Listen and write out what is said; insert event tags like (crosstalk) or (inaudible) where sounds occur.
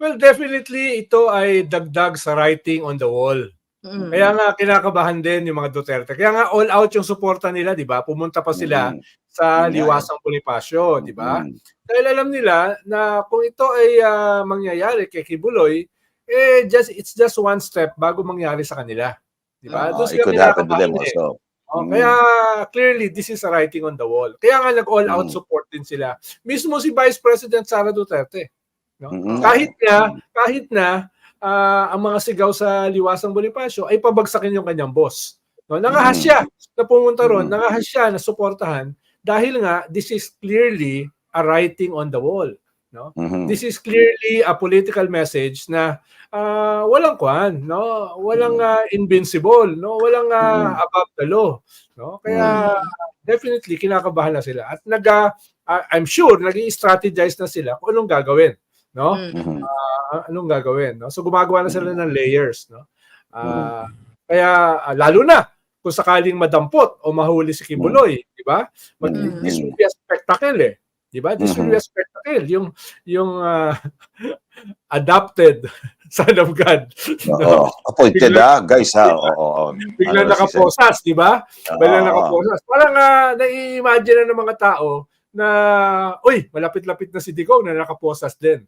Well, definitely ito ay dagdag sa writing on the wall. Mm. Kaya nga kinakabahan din yung mga Duterte. Kaya nga all out yung suporta nila, 'di ba? Pumunta pa sila Mm. sa nga Liwasang Bonifacio, 'di ba? Mm. Dahil alam nila na kung ito ay ah, mangyayari kay Kibuloy, eh just it's just one step bago mangyari sa kanila. 'Di ba? Ah, Doon sila kinakabahan eh. also. Oh, Mm. Kaya clearly this is a writing on the wall. Kaya nga nag-all out Mm. support din sila. Mismo si Vice President Sara Duterte, no? Mhm. Kahit na kahit na ah, ang mga sigaw sa Liwasang Bonifacio ay pabagsakin yung kanyang boss. No, nangahas Mm. siya na pumunta ron, Mm. nangahas siya na suportahan dahil nga this is clearly a writing on the wall, no? Mhm. This is clearly a political message na ah, walang kwan, no? Walang ah, invincible, no? Walang ah, Mm. above the law, no? Kaya definitely kinakabahan na sila at nag ah, ah, I'm sure nag-strategize na sila kung anong gagawin, no? Mm. Mhm. Ah, anong gagawin, no? So gumagawa na sila Mm. ng layers, no? Ah, kaya ah, lalo na kung sakaling madampot o mahuli si Kibuloy, di ba? Mag- Mm. This will be a spectacle eh. Di ba? This will be a spectacle. Yung, yung ah, (laughs) adopted (laughs) son of God. Oo. Appointed Bigla- ah, guys ha. Oo. oo. (laughs) Biglang Ano, nakaposas, di ba? Oo. Biglang nakaposas. Parang uh, nai-imagine na ng mga tao na, uy, malapit-lapit na si Digong na nakaposas din.